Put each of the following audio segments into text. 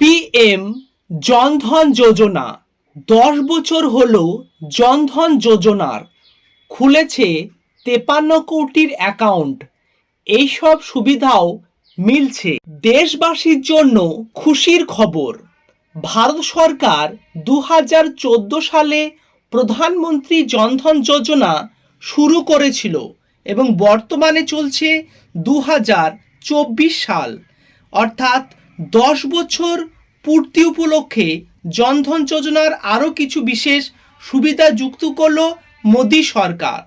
PM Jan Dhan যোজনা দশ বছর হলো জনধন যোজনার। খুলেছে তেপান্ন কোটির অ্যাকাউন্ট এইসব সুবিধাও মিলছে দেশবাসীর জন্য খুশির খবর। ভারত সরকার দু হাজার চোদ্দ সালে প্রধানমন্ত্রী জনধন যোজনা শুরু করেছিল এবং বর্তমানে চলছে দু হাজার চব্বিশ সাল। অর্থাৎ দশ বছর পূর্তি উপলক্ষে জনধন যোজনার আরও কিছু বিশেষ সুবিধা যুক্ত করল মোদী সরকার।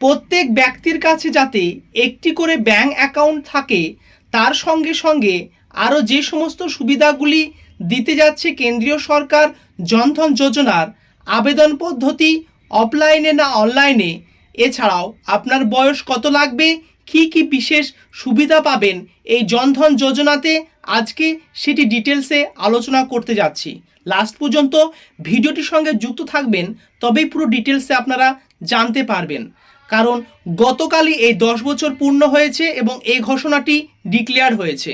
প্রত্যেক ব্যক্তির কাছে যাতে একটি করে ব্যাংক অ্যাকাউন্ট থাকে, তার সঙ্গে সঙ্গে আরও যে সমস্ত সুবিধাগুলি দিতে যাচ্ছে কেন্দ্রীয় সরকার জনধন যোজনার আবেদন পদ্ধতি অফলাইনে না অনলাইনে, এছাড়াও আপনার বয়স কত লাগবে কী কী বিশেষ সুবিধা পাবেন এই জনধন যোজনাতে? আজকে সেটি ডিটেলসে আলোচনা করতে যাচ্ছি। লাস্ট পর্যন্ত ভিডিওটির সঙ্গে যুক্ত থাকবেন, তবেই পুরো ডিটেলসে আপনারা জানতে পারবেন। কারণ গতকালই এই দশ বছর পূর্ণ হয়েছে এবং এই ঘোষণাটি ডিক্লেয়ার হয়েছে।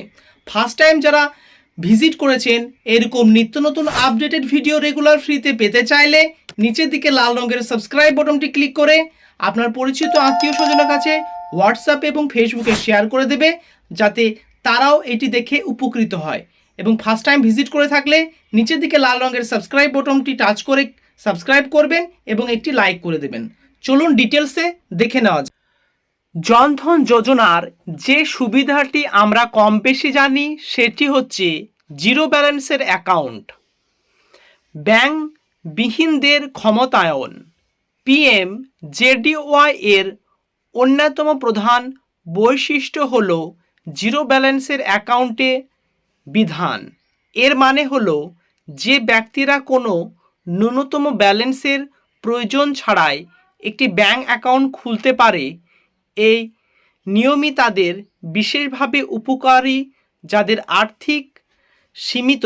ফার্স্ট টাইম যারা ভিজিট করেছেন, এরকম নিত্য নতুন আপডেটেড ভিডিও রেগুলার ফ্রিতে পেতে চাইলে নিচের দিকে লাল রঙের সাবস্ক্রাইব বটনটি ক্লিক করে আপনার পরিচিত আত্মীয় স্বজনের কাছে হোয়াটসঅ্যাপে এবং ফেসবুকে শেয়ার করে দেবে যাতে তারাও এটি দেখে উপকৃত হয়। এবং ফার্স্ট টাইম ভিজিট করে থাকলে নিচের দিকে লাল রঙের সাবস্ক্রাইব বটনটি টাচ করে সাবস্ক্রাইব করবেন এবং একটি লাইক করে দেবেন। চলুন ডিটেলসে দেখে নেওয়া যাক। জনধন যোজনার যে সুবিধাটি আমরা কম বেশি জানি সেটি হচ্ছে জিরো ব্যালেন্সের অ্যাকাউন্ট ব্যাংক বিহীনদের ক্ষমতায়ন পিএম জেডিওয়াই এর অন্যতম প্রধান বৈশিষ্ট্য হল জিরো ব্যালেন্সের অ্যাকাউন্টে বিধান। এর মানে হল যে ব্যক্তিরা কোনো ন্যূনতম ব্যালেন্সের প্রয়োজন ছাড়াই একটি ব্যাঙ্ক অ্যাকাউন্ট খুলতে পারে, এই নিয়মই তাদের বিশেষভাবে উপকারী যাদের আর্থিক সীমিত,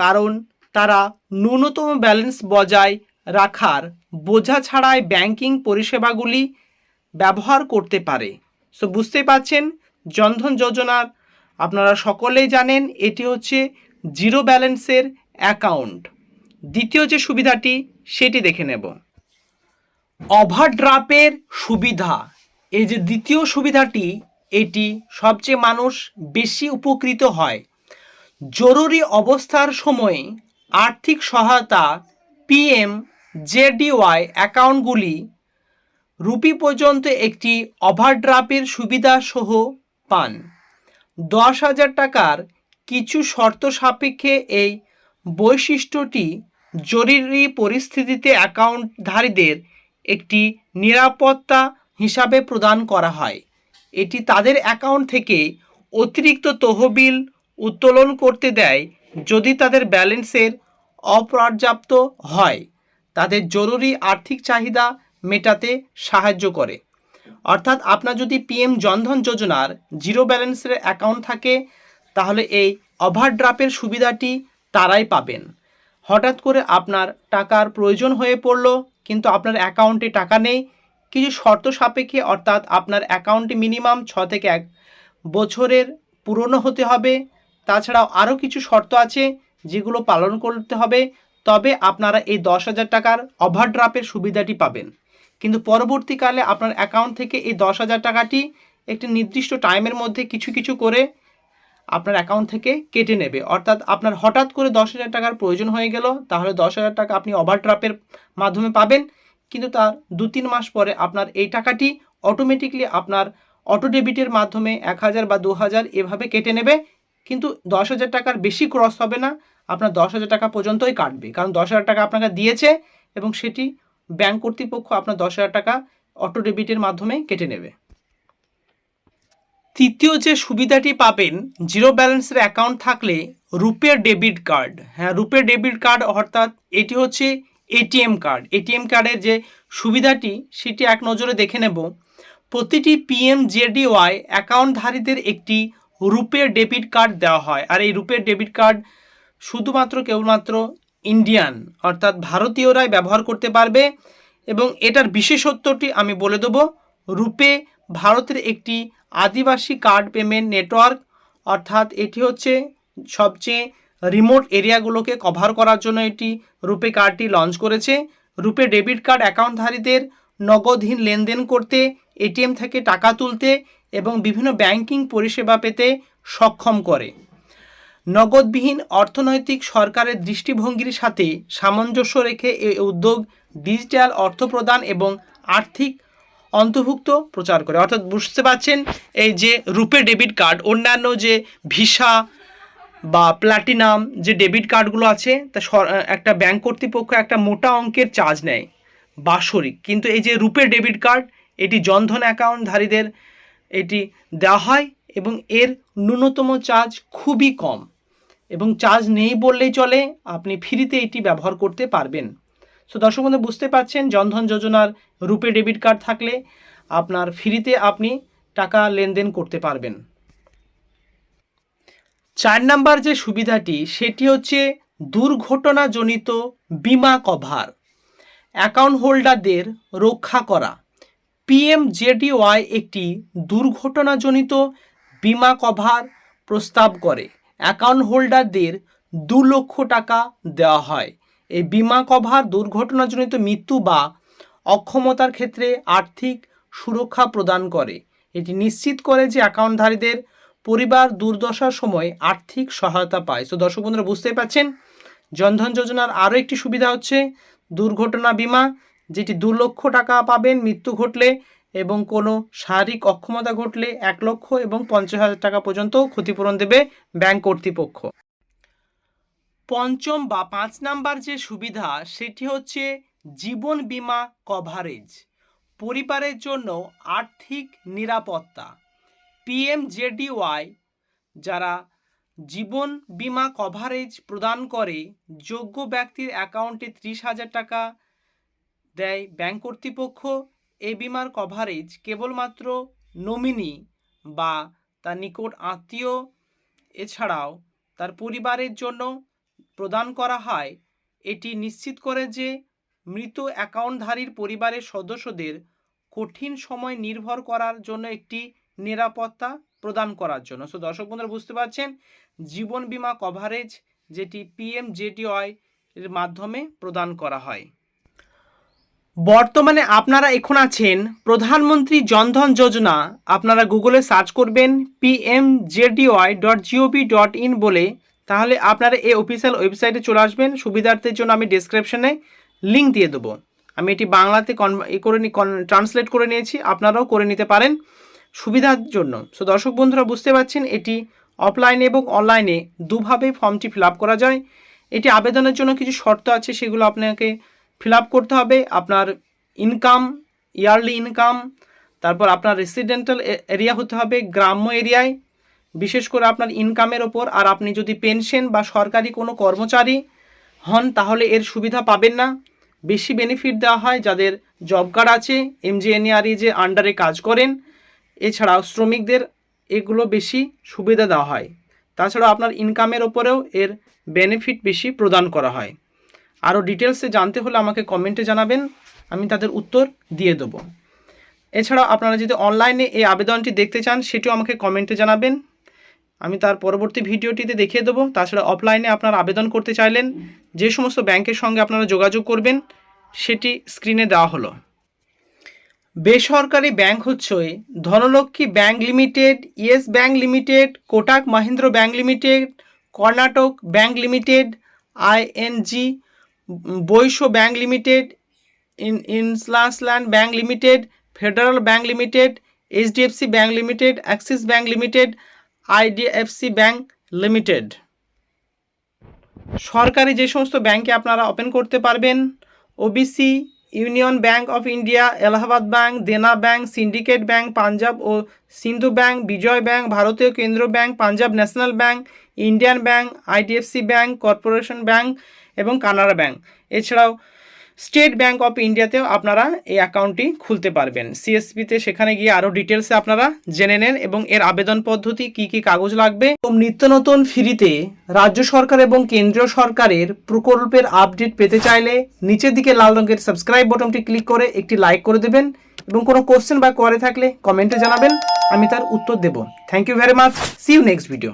কারণ তারা ন্যূনতম ব্যালেন্স বজায় রাখার বোঝা ছাড়াই ব্যাংকিং পরিষেবাগুলি ব্যবহার করতে পারে। সো বুঝতে পারছেন, জনধন যোজনার আপনারা সকলেই জানেন, এটি হচ্ছে জিরো ব্যালেন্সের অ্যাকাউন্ট। দ্বিতীয় যে সুবিধাটি, সেটি দেখে নেব। ওভারড্রাফের সুবিধা। এই যে দ্বিতীয় সুবিধাটি, এটি সবচেয়ে মানুষ বেশি উপকৃত হয়। জরুরি অবস্থার সময়ে আর্থিক সহায়তা, পিএম, জেডিওয়াই অ্যাকাউন্টগুলি রুপি পর্যন্ত একটি ওভারড্রাফের সুবিধা সহ পান। দশ হাজার টাকার কিছু শর্ত সাপেক্ষে এই বৈশিষ্ট্যটি জরুরি পরিস্থিতিতে অ্যাকাউন্টধারীদের একটি নিরাপত্তা হিসাবে প্রদান করা হয়। এটি তাদের অ্যাকাউন্ট থেকে অতিরিক্ত তহবিল উত্তোলন করতে দেয় যদি তাদের ব্যালেন্সের অপর্যাপ্ত হয়। তাদের জরুরি আর্থিক চাহিদা মেটাতে সাহায্য করে। অর্থাৎ আপনার যদি পিএম জনধন যোজনার জিরো ব্যালেন্সের অ্যাকাউন্ট থাকে, তাহলে এই ওভারড্রাফের সুবিধাটি তারাই পাবেন। হঠাৎ করে আপনার টাকার প্রয়োজন হয়ে পড়ল, কিন্তু আপনার অ্যাকাউন্টে টাকা নেই, কিছু শর্ত সাপেক্ষে অর্থাৎ আপনার অ্যাকাউন্টে মিনিমাম ছ থেকে এক বছরের পুরনো হতে হবে। তাছাড়াও আরও কিছু শর্ত আছে যেগুলো পালন করতে হবে, তবে আপনারা এই দশ হাজার টাকার ওভারড্রাফের সুবিধাটি পাবেন। কিন্তু পরবর্তীকালে আপনার অ্যাকাউন্ট থেকে এই দশ হাজার টাকাটি একটি নির্দিষ্ট টাইমের মধ্যে কিছু কিছু করে আপনার অ্যাকাউন্ট থেকে কেটে নেবে। অর্থাৎ আপনার হঠাৎ করে দশ হাজার টাকার প্রয়োজন হয়ে গেল, তাহলে দশ হাজার টাকা আপনি ওভারড্রাফের মাধ্যমে পাবেন। কিন্তু তার দু তিন মাস পরে আপনার এই টাকাটি অটোমেটিকলি আপনার অটো ডেবিটের মাধ্যমে এক হাজার বা দু হাজার এভাবে কেটে নেবে। কিন্তু দশ হাজার টাকার বেশি ক্রস হবে না, আপনার দশ হাজার টাকা পর্যন্তই কাটবে। কারণ দশ হাজার টাকা আপনাকে দিয়েছে এবং সেটি ব্যাংক কর্তৃপক্ষ আপনার দশ হাজার টাকা অটো ডেবিটের মাধ্যমে কেটে নেবে। তৃতীয় যে সুবিধাটি পাবেন, জিরো ব্যালেন্সের অ্যাকাউন্ট থাকলে রুপে ডেবিট কার্ড। হ্যাঁ রুপে ডেবিট কার্ড অর্থাৎ এটি হচ্ছে এটিএম কার্ড। এটিএম কার্ডের যে সুবিধাটি, সেটি এক নজরে দেখে নেব। প্রতিটি পিএম জেডিওয়াই অ্যাকাউন্টধারীদের একটি রুপে ডেবিট কার্ড দেওয়া হয়। আর এই রুপে ডেবিট কার্ড শুধুমাত্র কেবলমাত্র ইন্ডিয়ান, অর্থাৎ ভারতীয়রাই ব্যবহার করতে পারবে এবং এটার বিশেষত্বটি আমি বলে দেবো। রূপে ভারতের একটি আদিবাসী কার্ড পেমেন্ট নেটওয়ার্ক, অর্থাৎ এটি হচ্ছে সবচেয়ে রিমোট এরিয়াগুলোকে কভার করার জন্য এটি রূপে কার্ডটি লঞ্চ করেছে। রূপে ডেবিট কার্ড অ্যাকাউন্টধারীদের নগদহীন লেনদেন করতে, এটিএম থেকে টাকা তুলতে এবং বিভিন্ন ব্যাংকিং পরিষেবা পেতে সক্ষম করে। নগদবিহীন অর্থনৈতিক সরকারের দৃষ্টিভঙ্গির সাথে সামঞ্জস্য রেখে এই উদ্যোগ ডিজিটাল অর্থ প্রদান এবং আর্থিক অন্তর্ভুক্ত প্রচার করে। অর্থাৎ বুঝতে পারছেন এই যে রূপে ডেবিট কার্ড, অন্যান্য যে ভিসা বা প্ল্যাটিনাম যে ডেবিট কার্ডগুলো আছে, তা একটা ব্যাংক কর্তৃপক্ষ একটা মোটা অঙ্কের চার্জ নেয় বাৎসরিক। কিন্তু এই যে রূপে ডেবিট কার্ড, এটি জনধন অ্যাকাউন্টধারীদের এটি দেওয়া হয় এবং এর ন্যূনতম চার্জ খুবই কম। এবং চার্জ নেই বললেই চলে, আপনি ফ্রিতে এটি ব্যবহার করতে পারবেন। সো দর্শক বন্ধু, বুঝতে পারছেন, জনধন যোজনার রূপে ডেবিট কার্ড থাকলে আপনার ফ্রিতে আপনি টাকা লেনদেন করতে পারবেন। চার নাম্বার যে সুবিধাটি, সেটি হচ্ছে দুর্ঘটনাজনিত বিমা কভার। অ্যাকাউন্ট হোল্ডারদের রক্ষা করা। পিএমজেডিওয়াই একটি দুর্ঘটনাজনিত বিমা কভার প্রস্তাব করে। অ্যাকাউন্ট হোল্ডারদের দু লক্ষ টাকা দেওয়া হয়। এই বিমা কভার দুর্ঘটনাজনিত মৃত্যু বা অক্ষমতার ক্ষেত্রে আর্থিক সুরক্ষা প্রদান করে। এটি নিশ্চিত করে যে অ্যাকাউন্টধারীদের পরিবার দুর্দশার সময় আর্থিক সহায়তা পায়। তো দর্শক বন্ধুরা, বুঝতেই পারছেন জনধন যোজনার আরও একটি সুবিধা হচ্ছে দুর্ঘটনা বিমা, যেটি দু লক্ষ টাকা পাবেন। মৃত্যু ঘটলে এবং কোনো শারীরিক অক্ষমতা ঘটলে এক লক্ষ এবং পঞ্চাশ হাজার টাকা পর্যন্ত ক্ষতিপূরণ দেবে ব্যাংক কর্তৃপক্ষ। পঞ্চম বা পাঁচ নাম্বার যে সুবিধা, সেটি হচ্ছে জীবন বীমা কভারেজ পরিবারের জন্য আর্থিক নিরাপত্তা। পিএমজেডিওয়াই যারা জীবন বীমা কভারেজ প্রদান করে, যোগ্য ব্যক্তির অ্যাকাউন্টে ত্রিশ হাজার টাকা দেয় ব্যাংক কর্তৃপক্ষ। এই বিমার কভারেজ কেবলমাত্র নমিনি বা তার নিকট আত্মীয়, এছাড়াও তার পরিবারের জন্য প্রদান করা হয়। এটি নিশ্চিত করে যে মৃত অ্যাকাউন্টধারীর পরিবারের সদস্যদের কঠিন সময় নির্ভর করার জন্য একটি নিরাপত্তা প্রদান করার জন্য। সো দর্শক বন্ধুরা, বুঝতে পারছেন? জীবন বিমা কভারেজ যেটি পিএমজেটিওয়াই এর মাধ্যমে প্রদান করা হয়। বর্তমানে আপনারা এখন আছেন প্রধানমন্ত্রী জনধন যোজনা। আপনারা গুগলে সার্চ করবেন PMJDY dot G O V dot in বলে। তাহলে আপনারা এই অফিসিয়াল ওয়েবসাইটে চলে আসবেন। সুবিধার্থের জন্য আমি ডিসক্রিপশনে লিঙ্ক দিয়ে দেবো। আমি এটি বাংলাতে কন করে ট্রান্সলেট করে নিয়েছি। আপনারাও করে নিতে পারেন সুবিধার জন্য। সো দর্শক বন্ধুরা, বুঝতে পারছেন, এটি অফলাইনে এবং অনলাইনে দুভাবে ফর্মটি ফিল করা যায়। এটি আবেদনের জন্য কিছু শর্ত আছে, সেগুলো আপনাকে ফিল আপ করতে হবে আপনার ইনকাম ইয়ারলি ইনকাম তারপর আপনার রেসিডেন্টাল এরিয়া হতে হবে গ্রাম্য এরিয়ায়, বিশেষ করে আপনার ইনকামের ওপর। আর আপনি যদি পেনশন বা সরকারি কোনো কর্মচারী হন, তাহলে এর সুবিধা পাবেন না। বেশি বেনিফিট দেওয়া হয় যাদের জব কার্ড আছে এমজিএনআরই যে আন্ডারে কাজ করেন, এছাড়াও শ্রমিকদের এগুলো বেশি সুবিধা দেওয়া হয়। তাছাড়া আপনার ইনকামের ওপরেও এর বেনিফিট বেশি প্রদান করা হয়। আরও ডিটেলসে জানতে হলে আমাকে কমেন্টে জানাবেন, আমি তাদের উত্তর দিয়ে দেবো। এছাড়া আপনারা যদি অনলাইনে এই আবেদনটি দেখতে চান, সেটিও আমাকে কমেন্টে জানাবেন। আমি তার পরবর্তী ভিডিওটিতে দেখিয়ে দেবো। তাছাড়া অফলাইনে আপনারা আবেদন করতে চাইলেন, যে সমস্ত ব্যাংকের সঙ্গে আপনারা যোগাযোগ করবেন, সেটি স্ক্রিনে দেওয়া হলো। বেসরকারি ব্যাংক হচ্ছে Dhanlaxmi bank limited, yes bank limited, Kotak Mahindra bank limited, Karnataka bank limited ING Vysya bank limited in ইনসলাসল্যান্ড bank limited federal bank limited HDFC bank limited Axis bank limited IDFC bank limited সরকারি যে সমস্ত ব্যাংকে আপনারা open করতে পারবেন OBC union bank of India Allahabad bank Dena bank syndicate bank Punjab O Sindhu bank Vijaya bank ভারতীয় কেন্দ্র bank Punjab national bank Indian bank IDFC bank corporation bank এবং কানাড়া ব্যাংক। এছাড়াও স্টেট ব্যাংক অফ ইন্ডিয়াতেও আপনারা এই অ্যাকাউন্টটি খুলতে পারবেন। সিএসপিতে সেখানে গিয়ে আরও ডিটেলসে আপনারা জেনে নেন এবং এর আবেদন পদ্ধতি কি কি কাগজ লাগবে। এবং নিত্য নতুন ফ্রিতে রাজ্য সরকার এবং কেন্দ্রীয় সরকারের প্রকল্পের আপডেট পেতে চাইলে নিচের দিকে লাল রঙের সাবস্ক্রাইব বটনটি ক্লিক করে একটি লাইক করে দেবেন এবং কোনো কোশ্চেন বা কোয়ারি থাকলে কমেন্টে জানাবেন, আমি তার উত্তর দেব। Thank you very much. See you next video.